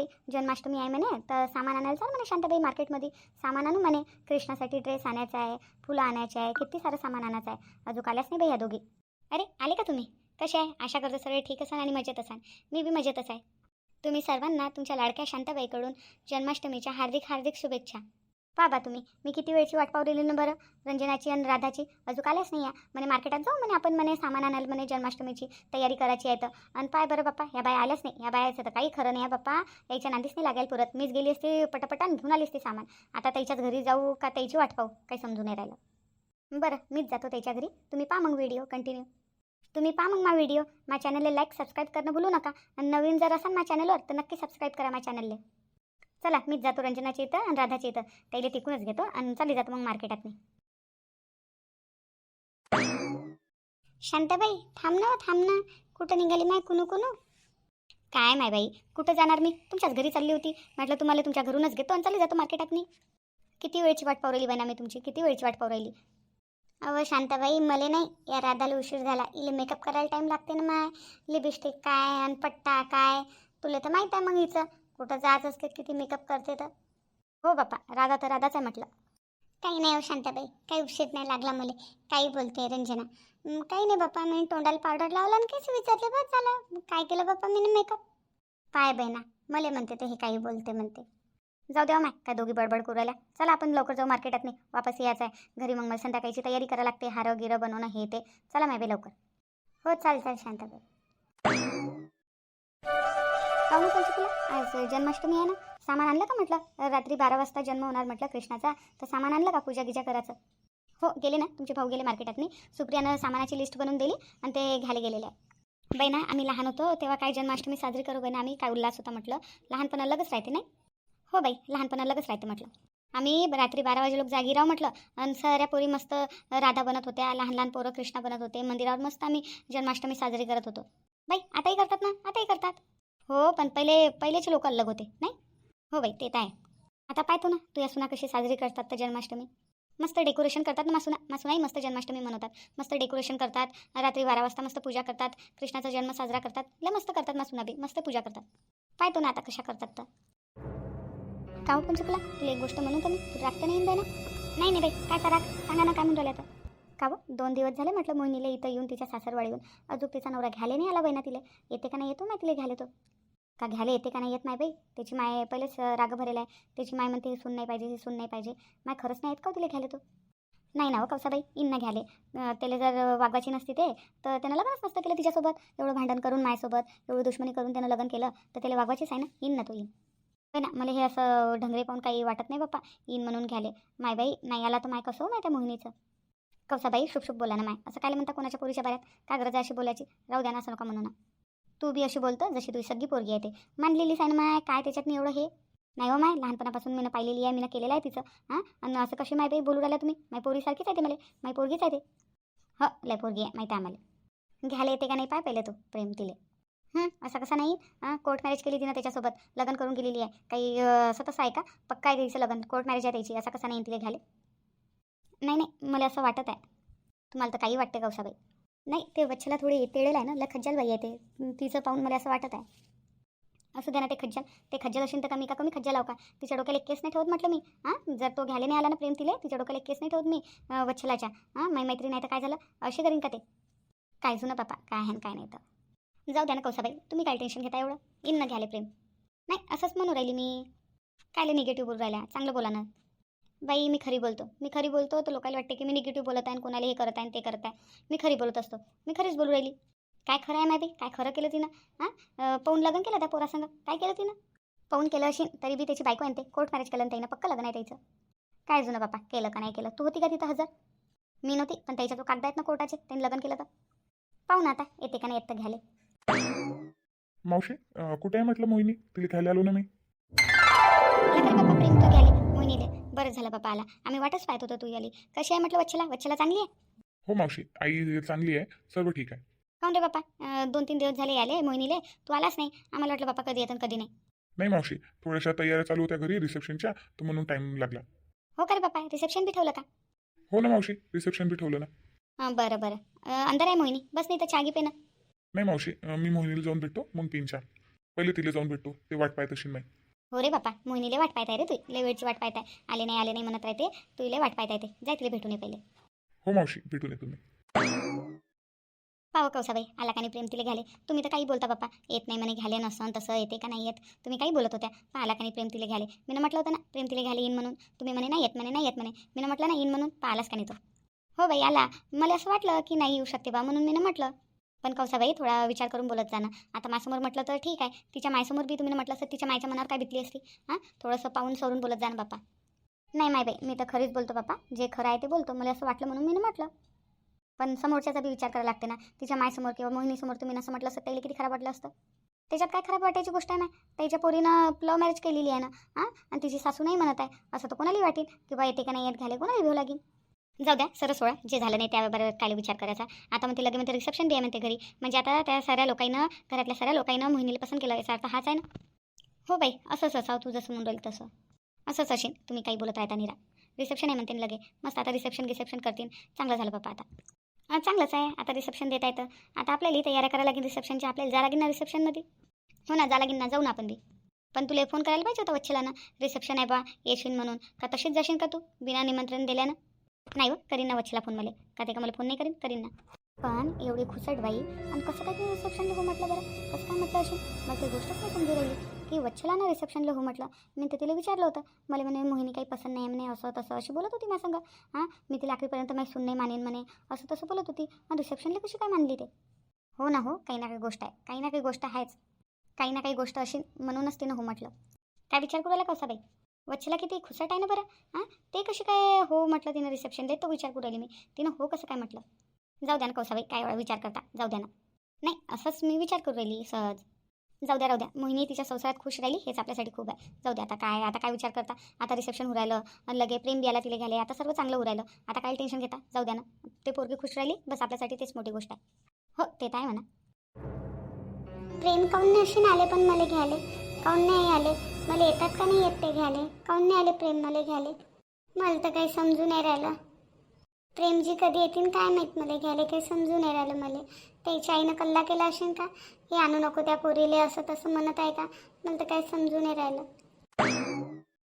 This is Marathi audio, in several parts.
बाई जन्माष्टमी आहे म्हणे तर सामान आणायला चाल म्हणे शांताबाई मार्केटमध्ये. सामान आणू म्हणे कृष्णासाठी ड्रेस आणायचा आहे फुलं आणायचे आहे किती सारं सामान आणायचं आहे. अजून आल्याच नाही बाई या दोघी. अरे आले का तुम्ही? कसे आहे? आशा करतो सगळे ठीक असाल आणि मजेत असाल. मी बी मजेतच आहे. तुम्ही सर्वांना तुमच्या लाडक्या शांताबाईकडून जन्माष्टमीच्या हार्दिक हार्दिक शुभेच्छा. बाबा तुम्ही. मी किती वेळची वाट पावलेली ना बरं? रंजनाची आणि राधाची? अजून आल्याच नाही या. म्हणे मार्केटात जाऊ म्हणे आपण म्हणे सामान आणाल म्हणे जन्माष्टमीची तयारी करायची आहे तर. आणि पाय बरं बाप्पा या बाया आल्याच नाही. या बायाचं तर काही खरं नाही आहे बाप्पा. यायच्या नांदीच नाही लागेल पुरत. मीच गेली असते पटापटान घेऊन आली असते सामान. आता त्याच्याच घरी जाऊ का त्याची वाट पाहू? काही समजून नाही राहिलं. बरं मीच जातो त्याच्या घरी. तुम्ही पहा मग व्हिडिओ कंटिन्यू तुम्ही पहा मग मा व्हिडिओ मा चॅनलला लाईक सबस्क्राईब करणं भूलू नका. आणि नवीन जर असाल मा चॅनलवर तर नक्की सबस्क्राईब करा मा चॅनलला चला मीच जातो रंजनाच्या इथं आणि राधाच्या इथं. त्याला तिकूनच घेतो आणि चालली जातो मग मार्केटात मी शांताबाई थांब ना थांब ना. कुठं निघाली माय कुणू कुणू? काय माय बाई कुठं जाणार मी? तुमच्याच घरी चालली होती. म्हटलं तुम्हाला तुमच्या घरूनच घेतो आणि चालली जातो मार्केटात मी किती वेळची वाट पावरली बना मी तुमची? किती वेळची वाट पावरली अहो शांताबाई मले नाही. या राधाला उशीर झाला. इले मेकअप करायला टाईम लागते ना माय. लिपस्टिक काय आणि पट्टा काय? तुला तर माहीत आहे मग हिचं. कुठं जायचं असते किती मेकअप करते तर? हो बापा राधा तर राधाच आहे म्हटलं. काही नाही हो शांताबाई काही उशीर नाही लागला मला. काही बोलते रंजना. काही नाही बाप्पा मी तोंडाला पावडर लावला आणि कसं विचारले बस झालं. काय केलं बाप्पा मी मेकअप पाय बहिणा मला म्हणते ते हे काही बोलते म्हणते. जाऊ द्या हो माय काय दोघी बडबड करू चला आपण लवकर जाऊ मार्केटात नाही वापस यायचं आहे. घरी मग मला संध्याकाळची तयारी करायला लागते. हारं गिरं बनवणं हे ते. चला माय बे लवकर. हो चाल चाल शांताबाई. काहून तुला? आज जन्माष्टमी आहे ना. सामान आणलं का म्हटलं? रात्री बारा वाजता जन्म होणार म्हटलं कृष्णाचा. तर सामान आणलं का पूजा गिजा करायचं? हो गेले ना. तुमचे भाऊ गेले मार्केटात सुप्रियानं सामानाची लिस्ट बनवून दिली आणि ते घ्यायला गेलेले आहे. बाई ना आम्ही लहान होतो तेव्हा काय जन्माष्टमी साजरी करू बैना ना आम्ही काय उल्हास होता म्हटलं? लहानपण अलगच राहते नाही? हो बाई लहानपण अलगच राहते म्हटलं. आम्ही रात्री बारा वाजे लोक जागी राहू म्हटलं आणि साऱ्या पोरी मस्त राधा बनत होत्या लहान लहान पोरं कृष्णा बनत होते. मंदिरावर मस्त आम्ही जन्माष्टमी साजरी करत होतो. बाई आताही करतात ना? आताही करतात. हो पण पहिले पहिलेचे लोक अलग होते नाही? हो बाई ते तर आहे. आता पाहतो ना तू या सुना कशी साजरी करतात तर जन्माष्टमी. मस्त डेकोरेशन करतात ना मासुना मासुनाही मस्त जन्माष्टमी मनवतात. मस्त डेकोरेशन करतात रात्री बारा वाजता मस्त पूजा करतात कृष्णाचा जन्म साजरा करतात. लय मस्त करतात मासुना बी मस्त पूजा करतात. पाहतो ना आता कशा करतात तर. का हो पण चुकला? तुला एक गोष्ट म्हणू का मी तू नाही येऊन ना नाही नाही बाई काय करा सांगा ना काय म्हणून आता का व दोन दिवस झाले म्हटलं मोहिनीला इथं येऊन तिच्या सासरवाडी येऊन अजून तिचा नवरा घ्यायला नाही आला बाई ना तिला. येते का नाही? येतो नाही तिला घ्यायला तो. का घ्यायला येते का नाही? येत नाही बाई. त्याची माय पहिलेच राग भरेला आहे. त्याची माय म्हणते ही सून नाही पाहिजे ही सून नाही पाहिजे. माय खरंच नाही येत का हो तिला घ्यायला तो? नाही ना हो कवसाबाई इन ना घ्याले त्याला जर वागवायची नसती ते तर त्यानं लग्नच नसतं केलं तिच्यासोबत. एवढं भांडण करून मायसोबत एवढं दुश्मनी करून त्यानं लग्न केलं तर त्याला वागवायचीच आहे ना. इन ना तो इन होय ना? मला हे असं ढंगरे पाहून काही वाटत नाही बाप्पा. इन म्हणून घ्याले माय बाई नाही आला तर माय कसं हो माय त्या मोहिनीचं? कौसाबाई शुभ शुभ बोला ना माय. असं काय म्हणता कोणाच्या पोरीच्या बाऱ्यात? का गरज आहे अशी बोलायची? राहू द्या ना असं नका म्हणू ना. तू बी अशी बोलतं जशी तुझी सगळी पोरगी आहे ते. मानलेलीच आहे ना माय? काय त्याच्यात एवढं हे? नाही हो माय लहानपणापासून मी पाहिलेली आहे मी केलेलं आहे तिचं. हां? आणि असं कशी माय बाई बोलू राहिला तुम्ही? माय पोरीसारखीच आहे ते मला. माय पोरगीच आहे ते. हो लय पोरगी आहे माहिती आहे आम्हाला. घ्यायला येते का नाही पाय पहिले तू प्रेम तिले. असं कसं नाही? कोर्ट मॅरेज केली तिनं त्याच्यासोबत. लग्न करून गेलेली आहे. काही असं तसं आहे का? पक्का आहे तिचं लग्न? कोर्ट मॅरेज आहे त्याची. असं कसं नाही तिला घ्यायला? नाही नाही मला असं वाटत आहे. तुम्हाला तर काही वाटते गौसाबाई नाही ते वच्छला थोडी तेळेल आहे ना लय खज्जल बाई आहे ते. तिचं पाहून मला असं वाटत आहे. असं द्या ना ते खज्जल. ते खज्जल असेल तर कमी का कमी खज्जल लाव का? तिच्या डोक्याला एक केस नाही ठेवत म्हटलं मी. हां? जर तो घ्यायला नाही आला ना प्रेम तिले तिच्या डोक्याला एक केस नाही ठेवत मी वच्छलाच्या. हां? माई मैत्री नाही तर काय झालं? असे करीन का ते? काय जुनं पापा काय आहे काय नाही तर. जाऊ द्या ना कौसाबाई तुम्ही काय टेन्शन घेता एवढं? इन ना घ्यायला प्रेम. नाही असंच म्हणू राहिली मी. कायले निगेटिव्ह बोलू राहिल्या? चांगलं बोला ना. बाई मी खरी बोलतो. मी खरी बोलतो तर लोकांना वाटते की मी निगेटिव्ह बोलत आहे कोणाला हे करत आहे आणि ते करत आहे. मी खरी बोलत असतो. मी खरीच बोलू राहिली. काय खरं आहे माहिती? काय खरं केलं तिनं? हां? अं, पाहून लग्न केलं त्या पोरासंग? काय केलं तिनं? पाहून केलं असेल तरी बी त्याची बायको आणते कोर्ट मॅरेज केलं त्यानं? पक्का लग्न आहे त्याचं. काय जुनं बापा केलं का नाही केलं? तू होती का तिथं हजर? मी नव्हती पण त्याच्या तो कागद आहेत ना कोर्टाचे त्यांनी लग्न केलं तर. पाहून आता येते का नाही येत तर घ्याले मावशी कुठे आहे म्हटलं मोहिनी? तिला घ्यायला आलो ना मी. प्रेम तो घ्याले बरं झालं बापा आला. आम्ही वाटच पाहत होतो तू आली कशी आहे म्हटलं वच्छला? वच्छला चांगली आहे? हो मावशी आई चांगली आहे. सर्व ठीक आहे. काऊन रे बापा? अं, दोन तीन दिवस झाले आले मोहिनीले. तू आलाच नाही. आम्हाला वाटलं बापा कधी येतं आणि कधी नाही. नाही मावशी थोड्याशा तयाऱ्या चालू होत्या घरी रिसेप्शनच्या तर म्हणून टाईम लागला. हो का रे बापा? रिसेप्शन बी ठेवलं का? हो ना मावशी रिसेप्शन बी ठेवलं ना. हां बरं बरं. अं, अंदर आहे मोहिनी. बस नाही तर चागी पे ना नाही मावशी अं, मी मोहिनीला जाऊन भेटतो मग तीन चार. पहिले तिला जाऊन भेटतो ते वाट पाहत असेल नाही हो रे बापा मोहिनीले वाट पाहताय रे तू. लय वेळची वाट पाहताय आले नाही आले नाही म्हणत राहते. तू इले वाट पाहताय ते. जाय तिला भेटून ये पहिले. हो मावशी भेटून येतो मी. पाव कौसाबाई आला का नाही प्रेम तिला घ्याले तुम्ही तर काही बोलता बाप्पा येत नाही म्हणे घ्याले नसन तसं येते का नाही येत? तुम्ही काही बोलत होत्या. पा आला का नाही प्रेम तिला घ्याले मी म्हटलं होतं ना प्रेम तिला घ्याले येईन म्हणून. तुम्ही म्हणे नाही येत म्हणे नाही येत म्हणे. मी म्हटलं ना येईन म्हणून. पाहिलाच का नाही तो? हो बाई आला. मला असं वाटलं की नाही येऊ शकते बा म्हणून मी म्हटलं. पण कौसाबाई थोडा विचार करून बोलत जाणं आता माझ्यासमोर म्हटलं तर ठीक आहे. तिच्या मायसमोर बी तुम्ही म्हटलं असतं तिच्या मायच्या मनावर काय बितली असती? हां? थोडंसं पाहून सरून बोलत जाणं बापा बाप्पा. नाही माय बाई मी तर खरीच बोलतो बाप्पा. जे खरं आहे ते बोलतो. मला असं वाटलं म्हणून मी म्हटलं. पण समोरच्याचा बी विचार करायला लागते ना. तिच्या मायसमोर किंवा मोहिनीसमोर तुम्ही असं म्हटलं असतं त्याला किती खराब वाटलं असतं? त्याच्यात काय खराब वाटायची गोष्ट आहे ना? त्याच्या पोरीनं लव्ह मॅरेज केलेली आहे ना? हां? आणि तिची सासू नाही म्हणत आहे. असं तर कोणालाही वाटेल. की बा येते का नाही? येत घाले कोणाला भिवू लागेल जाऊ द्या सरळ सोळा जे झालं नाही त्याबरोबर काय विचार करायचा. आता मग ते लगे म्हणते रिसेप्शन द्या म्हणते घरी. म्हणजे आता त्या साऱ्या लोकांना घरातल्या साऱ्या लोकांना मोहिनीला पसंत केलं. याचा अर्थ हाच आहे ना? हो बाई असंच असावं तू जसं म्हणून राहील तसं. असंच असेल तुम्ही काही बोलत राहता निरा. रिसेप्शन आहे म्हणते ना लगे. मस्त आता रिसेप्शन रिसेप्शन करतील चांगलं झालं बाप्पा आता. हां चांगलंच आहे. आता रिसेप्शन देता येतं आता आपल्याला तयाऱ्या करायला लागेल रिसेप्शनची. आपल्याला जा लागेल ना रिसेप्शनमध्ये हो ना जा लागेल ना. जाऊ ना आपण बी. पण तुला फोन करायला पाहिजे होता वच्छला ना रिसेप्शन आहे बा येशील म्हणून. का तशीच जाशील का तू? बिना निमंत्रण दिल्यानं. नाही हो करीन ना वच्छला फोन मला. का ते का मला फोन नाही करीन? करीन ना. पण एवढी खुसट बाई आणि कसं काय तुम्ही रिसेप्शनला हो म्हटलं बरं? कसं काय म्हटलं अशी? मला ती गोष्टच नाही समजू राहिली. की वच्छला ना रिसेप्शनला हो म्हटलं. मी तर तिला विचारलं होतं. मला म्हणे मोहिनी काही पसंत नाही म्हणे असं तसं अशी बोलत होती माझ्या संग हां मी तिला आखरीपर्यंत माझी सुन नाही मानेन म्हणे असं तसं बोलत होती. आणि रिसेप्शनला कशी काय मानली ते? हो ना हो काही ना काही गोष्ट आहे. काही ना काही गोष्ट आहेच. काही ना काही गोष्ट अशी म्हणूनच तिनं हो म्हटलं. काय विचार करायला कसा बाई? वच्छला किती खुसट आहे ना बरं? हां? ते कशी काय हो म्हटलं तिनं रिसेप्शन देत? तो विचार करू राहिली मी. तिनं हो कसं काय म्हटलं? जाऊ द्या ना कौसाबाई काय वेळा विचार करता? जाऊ द्या ना. नाही असंच मी विचार करू राहिली सहज. जाऊ द्या राहू द्या. मोहिनी तिच्या संसारात खुश राहिली हेच आपल्यासाठी खूप आहे. जाऊ द्या आता काय आता काय विचार करता? आता रिसेप्शन होऊ राहिलं आणि लगे प्रेम बियाला तिला घ्यायला आता सर्व चांगलं होऊ राहिलं. आता काय टेन्शन घेता? जाऊ द्या ना. ते पोरगी खुश राहिली बस आपल्यासाठी तेच मोठी गोष्ट आहे. हो ते तर आहे म्हणा. प्रेम काऊन नशीन आले पण मला घ्याले काऊन नाही आले? मला येतात का नाही येत ते घ्याले काऊन नाही आले प्रेम मला घ्याले मला तर काही समजू नाही राहिलं. प्रेमजी कधी येतील काय माहीत मला घ्याले काही समजू नाही राहिलं मला. त्याच्या आईनं कल्ला केला असेल का? हे आणू नको त्या पोरीले असं तसं म्हणत आहे का? मला तर काही समजू नाही राहिलं.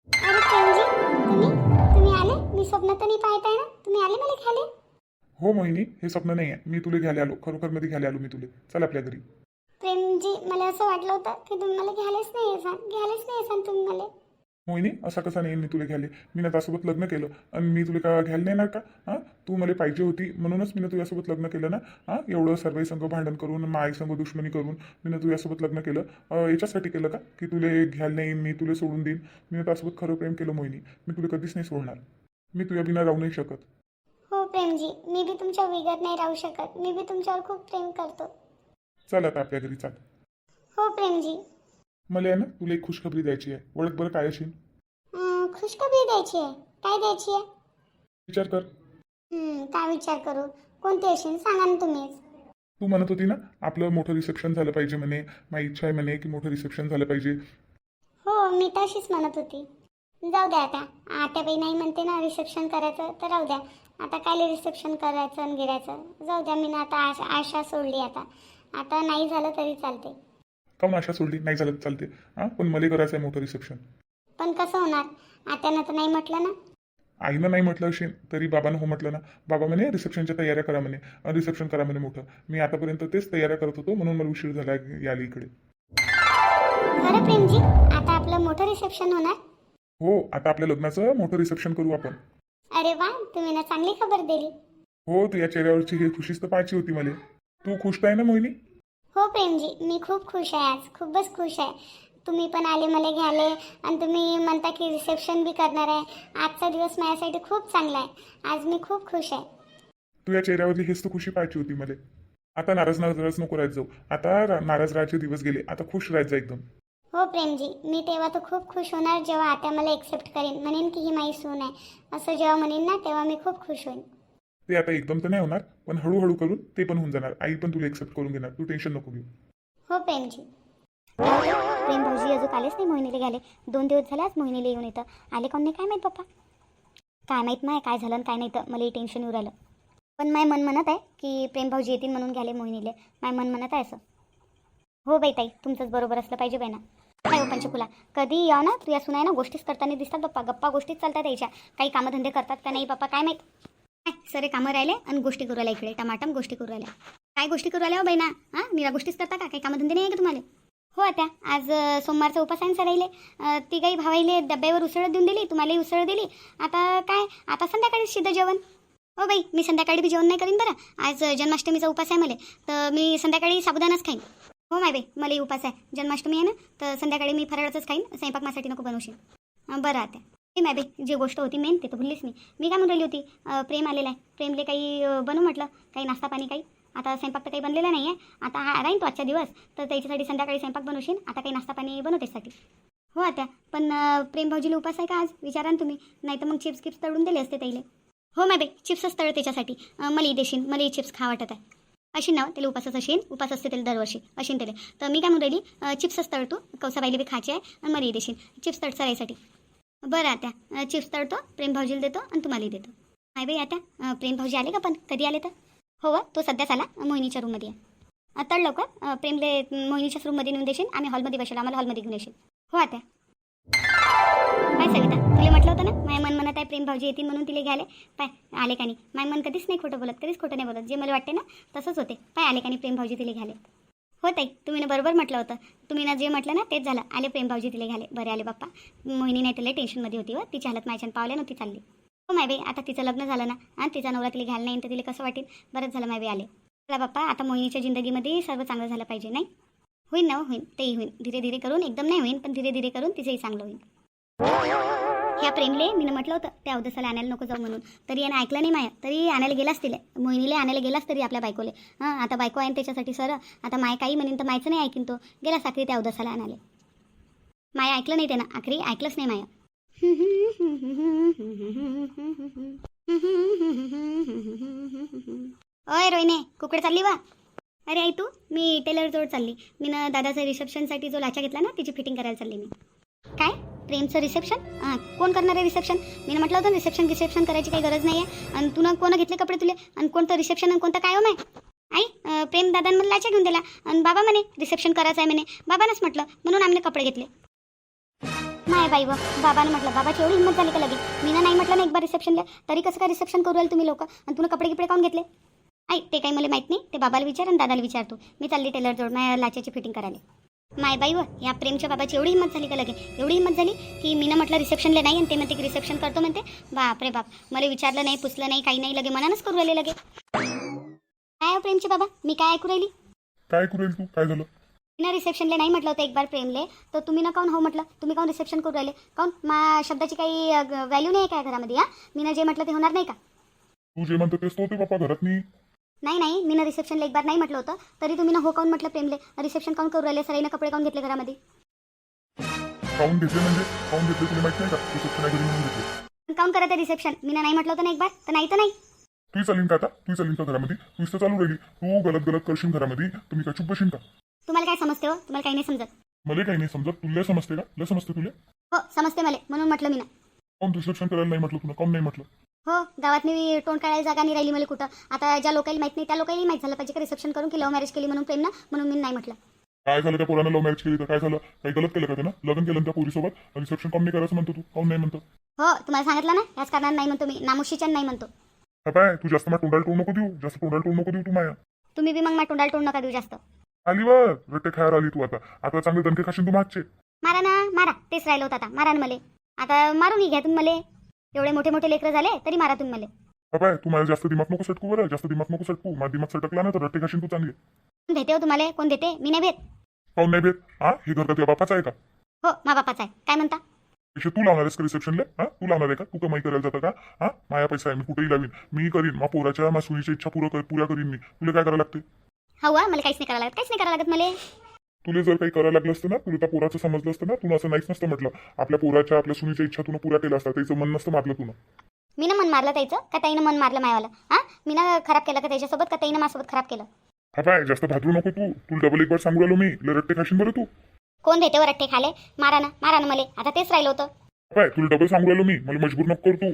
अरे प्रेमजी तुम्ही? तुम्ही आले? मी स्वप्न तर नाही पाहत आहे ना? तुम्ही आले मला घ्याले हो मोहिनी हे स्वप्न नाही आहे. मी तुला घ्यायला आलो. खरोखरमध्ये घ्यायला आलो मी तुला. चल आपल्या घरी. प्रेमजी मला असं वाटलं होतं की तुम्ही मला घ्यायलाच नाही येसान घ्यायलाच नाही येसान तुम्ही मला. मोहिनी असा कसा नाही मी तुला घ्यायले? मी ना त्यासोबत लग्न केलं. आणि मी तुला का घ्यायला नाही येणार का? हां? तू मला पाहिजे होती. म्हणूनच मी तुझ्यासोबत लग्न केलं ना? हां? एवढं सर्व संघ भांडण करून माई संघ दुश्मनी करून मी तुझ्यासोबत लग्न केलं. याच्यासाठी केलं का? की तुला घ्यायला नाही मी तुला सोडून देईन. मी त्यासोबत खरं प्रेम केलं मोहिनी. मी तुला कधीच नाही सोडणार. मी तुझ्या बिना राहू नाही शकत. हो प्रेमजी. मी बी तुमच्या विगत नाही राहू शकत. मी बी तुमच्यावर खूप प्रेम करतो. चल आता आपल्या घरी चाल. हो प्रेमजी. मला आहे ना तुला एक खुशखबरी द्यायची आहे. ओळख बरं काय असेल? अं, खुशखबरी द्यायची आहे. काय द्यायची आहे? विचार कर. हं, काय विचार करू? कोणती असेल? सांगा ना तुम्हीच. तू म्हणत होती ना आपलं मोठं रिसेप्शन झालं पाहिजे म्हणे. माझी इच्छा आहे म्हणे की मोठं रिसेप्शन झालं पाहिजे. हो मी तशीच म्हणत होती. जाऊ द्या आता. आत्याबाई नाही म्हणते ना रिसेप्शन करायचं तर राहू द्या. आता काय रिसेप्शन करायचं आणि गिरायचं? जाऊ द्या मी ना आता आशा आशा सोडली आता. आता नाही झालं तरी चालते. काऊन आशा सोडली? नाही झालं तर चालते. हां? पण मला करायचं आहे मोठं रिसेप्शन पण कसं होणार? आत्यानं तर नाही म्हटलं ना? आईनं नाही म्हटलं असेल तरी बाबानं हो म्हटलं ना? बाबा म्हणे रिसेप्शनच्या तयाऱ्या करा म्हणे. रिसेप्शन करा म्हणे मोठं. मी आतापर्यंत तेच तयाऱ्या करत होतो म्हणून मला उशीर झाला याली इकडे. खरं प्रेमजी आता आपलं मोठं रिसेप्शन होणार? हो आता आपल्या लग्नाचं मोठं रिसेप्शन करू आपण. अरे वा तुम्ही ना चांगली खबर दिली. हो तू या चेहऱ्यावरची ही खुशीच तर पाहायची होती मला. तू खुश आहे ना मोहिनी? हो प्रेमजी मी खूप खुश आहे आज. खूपच खुश आहे. तुम्ही पण आले मला घ्याले. आणि तुम्ही म्हणता की रिसेप्शन बी करणार आहे. आजचा दिवस माझ्यासाठी खूप चांगला आहे. आज मी खूप खुश आहे. तू या चेहऱ्यावरली हेच तर खुशी पाहायची होती मला. आता नाराज नाराज नको राहत जाऊ. आता रा- नाराज राहायचे दिवस गेले. आता खुश राहायचं एकदम. हो प्रेमजी मी तेव्हा तर खूप खुश होणार जेव्हा आता मला एक्सेप्ट करेन. म्हणेन की ही माझी सून आहे. असं जेव्हा म्हणेन ना तेव्हा मी खूप खुश होईन. ते आता एकदम तर नाही होणार पण हळूहळू करून ते पण होऊन जाणार. आई पण तुला एक्सेप्ट करून घेणार. तू टेन्शन नको घेऊ. हो प्रेमजी. प्रेम भाऊजी अजून आलेच नाही मोहिनीला गेले दोन दिवस झाले आज मोहिनीला येऊन येतं आले कोण नाही काय माहीत पप्पा? काय माहीत नाही काय झालं आणि काय नाही तर मला टेन्शन येऊ राहिलं. पण माय मन म्हणत आहे की प्रेम भाऊजी येतील म्हणून घ्याले मोहिनीले. माय मन म्हणत आहे असं. हो बाई ताई तुमचंच बरोबर असलं पाहिजे बाई ना. काय हो पंचकुला? कधी या ना? तू या सुनाय ना गोष्टीच करताना दिसतात पप्पा. गप्पा गोष्टीच चालतात यायच्या. काही कामधंदे करतात का नाही पप्पा? काय माहीत? सरे कामं राहिले आणि गोष्टी करू राहिल्या इकडे. टमाटम गोष्टी करू राहिल्या काय गोष्टी करू राहिल्या हो बाई ना हां? मीरा गोष्टीच करता का? काही कामधंदे नाही आहे का तुम्हाला? हो आता. आज सोमवारचा उपास आहे ना राहिले. ती काही भावाईले डब्यावर उसळ देऊन दिली तुम्हालाही उसळ दिली. आता काय? आता संध्याकाळी शिद्ध जेवण. हो बाई मी संध्याकाळी बी जेवण नाही करीन बरं. आज जन्माष्टमीचा उपास आहे मला. तर मी संध्याकाळी साबुदानाच खाईन. हो माय बाई मलाही उपास आहे. जन्माष्टमी आहे ना तर संध्याकाळी मी फराळाचंच खाईन. स्वयंपाक माझ्यासाठी नको बनवशील. बरं आता. ते बाई जी गोष्ट होती मेन ते तर भुललीच मी. मी काय म्हणून राहिली होती? प्रेम आलेला आहे. प्रेमले काही बनू बनवू म्हटलं? काही नाश्ता पाणी काही? आता स्वयंपाक तर काही बनलेला नाही आहे आता हा राहीन तो आजच्या दिवस. तर त्याच्यासाठी संध्याकाळी स्वयंपाक बनवशील. आता काही नाश्ता पाणी बनवतेसाठी हो आता पण प्रेम भाऊजीला उपास आहे का आज? विचारा ना तुम्ही. नाही तर मग चिप्स किप्स तळून दिले असते त्याईले हो मॅबे बाई चिप्सच तळ त्याच्यासाठी. मलाही देशील. मलाही चिप्स खा वाटत आहे. अशी नाव त्याला उपासच असेल. उपास असते त्याला दरवर्षी. अशीन त्याला. तर मी काय म्हणून राहिली? अं, चिप्सच तळतो कौसाबाईला बी खायची आहे. आणि मलाही देशील. चिप्स तळ सरायसाठी. बरं आता चिप्स तळतो प्रेम भाऊजीला देतो आणि तुम्हालाही देतो. नाही बाई आता प्रेम भाऊजी आले का पण? कधी आले तर? हो तो सध्याच आला मोहिनीच्या रूममध्ये आहे. तळ लवकर प्रेमले मोहिनीच्याच रूममध्ये नेऊन देशील आम्ही हॉलमध्ये बसेल आम्हाला हॉलमध्ये घेऊन येशील. हो आता. काय सविता तुला म्हटलं होतं ना माझ्या मन म्हणत आहे प्रेम भाऊजी येतील म्हणून तिला घ्याले पाय आले का नाही? माझ्या मन कधीच नाही खोटं बोलत कधीच खोटं नाही बोलत. जे मला वाटते ना तसंच होते. पाय आले का नाही प्रेम भाऊजी तिला घ्यायला? हो ताई तुम्ही ना बरोबर म्हटलं होतं. तुम्ही ना जे म्हटलं ना तेच झालं. आले प्रेमभावजी तिले तिला बरे आले बाप्पा. मोहिनी नाही तिला टेन्शनमध्ये होती हो. व तिची हालत माझ्यान पावल्या नव्हती चालली. हो माय बाई आता तिचं लग्न झालं ना. आणि तिचा नवरा तिला घ्यायला नाही तर तिला कसं वाटेल? बरंच झालं माय बाई आले. चला बाप्पा आता मोहिनीच्या जिंदगीमध्ये सर्व चांगलं झालं पाहिजे नाही? होईन ना हो, होईन. तेही होईन. धीरे धीरे करून एकदम नाही होईन पण धीरे धीरे करून तिचंही चांगलं होईल ह्या प्रेमले मी म्हटलं होतं त्या अवदसाला आणायला नको जाऊ म्हणून. तरी यानं ऐकलं नाही माया. तरी आणायला गेलाच तिले. मोहिनीला आणायला गेलाच तरी आपल्या बायकोले. हां आता बायको आहे ना त्याच्यासाठी सर आता माय काही म्हणेन तर मायचं नाही ऐकीन तो. गेला साखरी त्या अवदसाला आणायला. माया ऐकलं नाही त्यानं. आखरी ऐकलंच नाही माया. ओय रोहिणे कुकडे चालली वा अरे आई तू मी टेलर जोड चालली. मी ना दादाचा रिसेप्शनसाठी जो लाचा घेतला ना तिची फिटिंग करायला चालली मी. काय? प्रेमचं रिसेप्शन हां कोण करणार आहे रिसेप्शन मी म्हटलं होतं रिसेप्शन रिसेप्शन करायची काही गरज नाही आहे आणि तुला कोण घेतले कपडे तुले? आणि कोणतं रिसेप्शन आणि कोणतं काय हो माय? आई प्रेम दादांमध्ये लाचा घेऊन दिला. आणि बाबा म्हणे रिसेप्शन करायचं आहे म्हणे. बाबानंच म्हटलं म्हणून आम्ही कपडे घेतले. नाही बाई व बाबानं म्हटलं बाबाची एवढी हिंमत झाली का लगे मी नाही म्हटलं ना एक बार रिसेप्शनला तरी कसं काय रिसेप्शन करू तुम्ही लोक? आणि तुला कपडे गिपडे काऊन घेतले? आई ते काही मला माहीत नाही. ते बाबाला विचार आणि दादाला विचारतो मी चालली टेलर जोड माझ्या लाच्याची फिटिंग करायला. माय बाई व या प्रेमच्या बाबाची एवढी हिंमत झाली का लगे? एवढी हिंमत झाली की मी म्हटलं रिसेप्शनला नाही आणि ते म्हणते की रिसेप्शन करतो म्हणते. बाप रे बाप मला विचारलं नाही पुसलं नाही काही नाही लगे मनानच करू राहिले लगे. काय हो प्रेमचे बाबा? मी काय ऐकू राहिली? काय करू तू? काय झालं? मी ना रिसेप्शनला नाही म्हटलं होतं एक बार प्रेमले. तर तुम्ही ना काऊन हो म्हटलं? तुम्ही काऊन रिसेप्शन करू राहिले? काऊन? मा शब्दाची काही व्हॅल्यू नाही आहे काय घरामध्ये हा? मी ना जे म्हटलं ते होणार नाही का? तू जे म्हणतो तेच तो होते बाप्पा घरात नाही नाही नाही मी ना रिसेप्शनला एक बार नाही म्हटलं होतं तरी तुम्ही ना हो काऊन म्हटलं प्रेमले? रिसेप्शन काऊन करू राहिले? सराईनं कपडे काऊन घेतले घरामध्ये? काऊन घेतले म्हणजे? काऊन घेतले तुला माहीत नाही का? शिक्षण घरी म्हणून घेतले. काऊन करत आहे रिसेप्शन मी ना नाही म्हटलं होतं ना एक बार? तर नाही तर नाही. तू चालीन का आता? तू चालीन का घरामध्ये? तू इथं चालू राहिली. तू गलत गलत करशील घरामध्ये. तुम्ही का चुप बशीन का? तुम्हाला काय समजते हो? तुम्हाला काही नाही समजत. मला काही नाही समजत. तुला समजते का? लय समजते तुला हो समजते मला. म्हणून म्हटलं मी ना. काऊन रिसेप्शन करायला नाही म्हटलं तुला? काऊन नाही म्हटलं? हो गावात मी तोंड काढायला जागा नाही राहिली मला कुठं. आता ज्या लोकांना माहीत नाही त्या लोकांनी माहीत झालं पाहिजे की रिसेप्शन करून की लव्ह मॅरेज केली म्हणून प्रेम ना म्हणून मी नाही म्हटलं. काय झालं त्या पोरानं लव्ह मॅरेज केली तर? काय झालं? काही गलत केलं का त्यानं? लग्न केलं ना त्या पोरीसोबत? रिसेप्शन काऊन नाही करायचं म्हणतो तू. काऊन नाही म्हणतो? हो तुम्हाला सांगितलं ना? याच कारणाने नाही म्हणतो मी. नामुशीच्या नाही म्हणतो. काय तू जास्त मला तोंडाला टोळ नको देऊ. जास्त तोंडाला टोळ नको देऊ तू माया. तुम्ही बी मग माझ्या तोंडाला तोंड नका देऊ जास्त. आली वर रट्टे खायला आली तू आता. आता चांगले दणके खाशील तू मागचे. मारा ना मारा. तेच राहिलं होतं आता. मारा ना मले. आता मारून घ्या तुम्ही मले. एवढे मोठे मोठे लेकरं झाले तरी मारा तुम्ही मले. पाय तू माझ्या जास्त दिमाग नको सटकू बरं. जास्त दिमाग नको सटकू. माझा दिमाग सटकला ना तर रट्टे खाशील तू चांगले. कोण देते हो तुम्हाला? कोण देते? मी नाही भेट. काऊन नाही भेट? हा? हे घर का तुझ्या बापाचं आहे का? हो मा बापाचा आहे. काय म्हणता? पैसे तू लावणार आहेस का रिसेप्शनला हा? तू लावणार आहे का? तू कमाई करायला जातं का? हा? माया पैसा आहे मी कुठेही लावीन. मी करीन. मा पोराच्या मा सुनीची इच्छा पुरं कर पुऱ्या करीन मी. तुला काय करायला लागते हो वा मला काहीच नाही करायला लागत. काहीच नाही करायला लागत मला. तुला जर काही करायला लागलं असतं ना तुला त्या पोराचं समजलं असतं ना तुला असं नाहीच नसतं म्हटलं. आपल्या पोराच्या आपल्या सुनीच्या इच्छा तुला पुऱ्या केल्या असतात त्याचं मन नसतं मारलं तुला. मी ना मन मारलं त्याचं? का ताईनं मन मारलं मायावाला? हा? मी ना खराब केलं का त्याच्यासोबत का ताईनं माझ्यासोबत खराब केलं? हा पाय जास्त भादरू नको तू. तुला डबल एक बार सांगू राहिलो मी. लय रट्टे खाशीन बरं तू. कोण देते वर रट्टे खाले? मारा ना मारा ना मले. आता तेच राहिलं होतं. हा पाय तुला डबल सांगू राहिलो मी. मला मजबूर नको कर तू.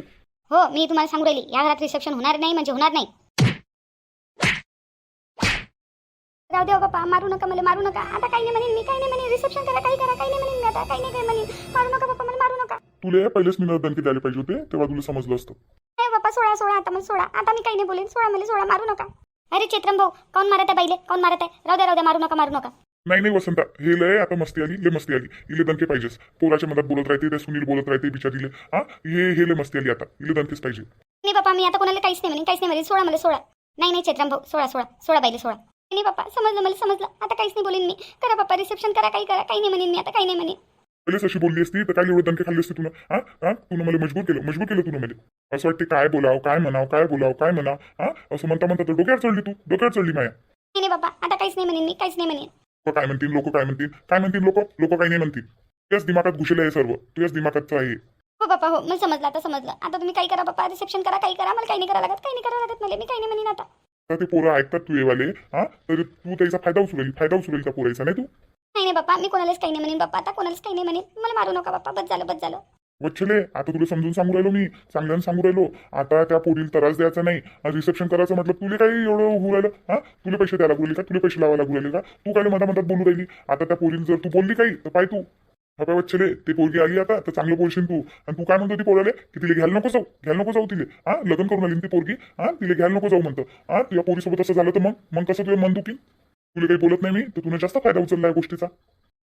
हो मी तुम्हाला सांगू राहिली. या घरात रिसेप्शन होणार नाही म्हणजे होणार नाही. राहू द्या बाप्पा मारू नका मला मारू नका. आता काही नाही म्हणेन मी काही नाही म्हणेन. रिसेप्शन करा काही करा काही नाही म्हणेन मी आता काही नाही काही म्हणेन. मारू नका बाप्पा मला मारू नका. तुला पहिलेच मी द्यायला पाहिजे होते तेव्हा तुला समजलं असतं. नाही सोळा सोळा आता मला सोळा आता मी काही नाही बोलेन सोळा मला सोळा मारू नका. अरे चेत्रम भाऊ काऊन मारत आहे बाईले? काऊन मारत आहे? राहू द्या राहू द्या मारू नका मारू नका. नाही नाही वसंता हे लय आता मस्ती आली लय मस्ती आली. इले दणके पाहिजेच पोराच्या मधात बोलत राहते त्या सुनील बोलत राहते बिचारीले. हा? हे हे लय मस्ती आली आता. इले दणकेच पाहिजे. नाही बाप्पा मी आता कोणाला काहीच नाही म्हणेन काहीच नाही म्हणेन. सोळा मला सोळा नाही नाही चेत्रम भाऊ सोळा सोळा सोळा बाईले सोळा नाही बाप्पा समजलं मला समजलं. आता काहीच नाही बोलेन मी. करा बाप्पा रिसेप्शन करा काही करा. काही नाही म्हणेन मी आता काही नाही म्हणेन. पहिलेच अशी बोलली असती तर काय एवढे दणके खाल्ले असते तुला? हा? हा? तुला मला मजबूर केलं मजबूर केलं तुला मला. असं वाटते काय बोलाव काय म्हणाव काय बोलाव काय म्हणा हा? असं म्हणता म्हणता तर डोक्यावर चढली तू डोक्यावर चढली माया. नाही नाही बाप्पा आता काहीच नाही म्हणेन मी काहीच नाही म्हणेन. लोक काय म्हणतील लोक काय म्हणतील? काय म्हणतील लोक? लोक काही नाही म्हणतील. तुझ्याच दिमागात घुसलेलं आहे सर्व. तुझ्याच दिमागात आहे. हो बाप्पा हो मला समजलं आता समजलं. आता तुम्ही काही करा बाप्पा रिसेप्शन करा काही करा. मला काही नाही करा लागत काही नाही करा लागत मला. मी काही नाही म्हणेन आता. तर ते पोरं ऐकतात तू येवाले हा? तर तू त्याचा फायदा उचलेल फायदा उचलेल त्या पोरायचा नाही तू? नाही नाही बाप्पा मी कोणालाच काही नाही म्हणेन बाप्पा आता कोणालाच काही नाही म्हणेन. मला मारू नका बाप्पा बस झालं बस झालं. वच्छले आता तुला समजून सांगू राहिलो मी चांगल्यानं सांगू राहिलो. आता त्या पोरीला त्रास द्यायचा नाही रिसेप्शन करायचं म्हटलं तुला काही एवढं होऊ राहिलं हा? तुला पैसे द्यायला लागू राहिले का? तुला पैसे लावायला लागू राहिले का? तू काय मधा मधात बोलू राहिली? आता त्या पोरीला जर तू बोलली काही तर पाय तू. हा पाय वच्छले ते पोरगी आली आता तर चांगलं बोलशील तू. आणि तू काय म्हणतो ती पोराले? की तिला घ्यायला नको जाऊ घ्यायला नको जाऊ तिले. हा लग्न करून आली ना ती पोरगी हा तिला घ्यायला नको जाऊ म्हणतो. हा तुझ्या पोरीसोबत असं झालं तर मग? मग कसं तुझं मन दुखी तुला काही बोलत नाही मी तर तुला जास्त फायदा उचलला या गोष्टीचा.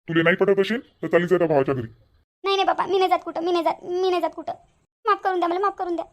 तुला नाही पटत असेल तर चालीच त्या भावाच्या घरी. नाही नाही बाबा मी नाही जात कुठं मी नाही जात मी नाही जात कुठं. माफ करून द्या मला माफ करून द्या.